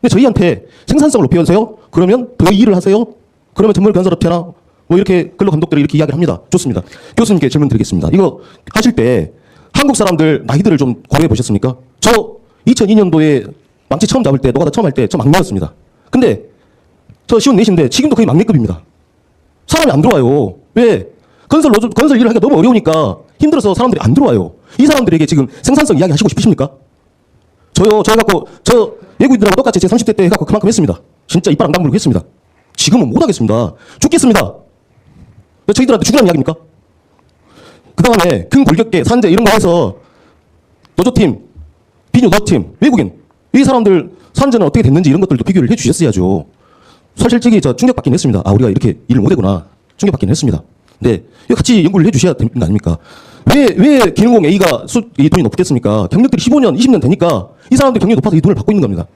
근데 저희한테 생산성을 높여주세요. 그러면 더 일을 하세요. 그러면 전문 건설업체나 뭐 이렇게 근로 감독들이 이렇게 이야기를 합니다. 좋습니다. 교수님께 질문 드리겠습니다. 이거 하실 때 한국 사람들 나이들을 좀 고려해 보셨습니까? 저 2002년도에 망치 처음 잡을 때 노가다 처음 할 때 저 막내였습니다. 근데 저 시원 내신데 지금도 거의 막내급입니다. 사람이 안 들어와요. 왜? 건설 노조, 건설 일을 하기가 너무 어려우니까 힘들어서 사람들이 안 들어와요. 이 사람들에게 지금 생산성 이야기 하시고 싶으십니까? 저요, 저 해갖고, 저 외국인들하고 똑같이 제 30대 때 해갖고 그만큼 했습니다. 진짜 이빨 안 다물고 했습니다. 지금은 못 하겠습니다. 죽겠습니다. 왜 저희들한테 죽으라는 이야기입니까? 그 다음에 큰 골격계, 산재 이런 거 해서 노조팀, 비뉴 너팀, 외국인 이 사람들 산재는 어떻게 됐는지 이런 것들도 비교를 해주셨어야죠. 사실적이 저 충격받긴 했습니다. 아 우리가 이렇게 일을 못하구나 충격받긴 했습니다. 네, 같이 연구를 해주셔야 되는 거 아닙니까? 왜 왜 기능공 A가 수, 이 돈이 높겠습니까? 경력들이 15년, 20년 되니까 이 사람들 경력이 높아서 이 돈을 받고 있는 겁니다.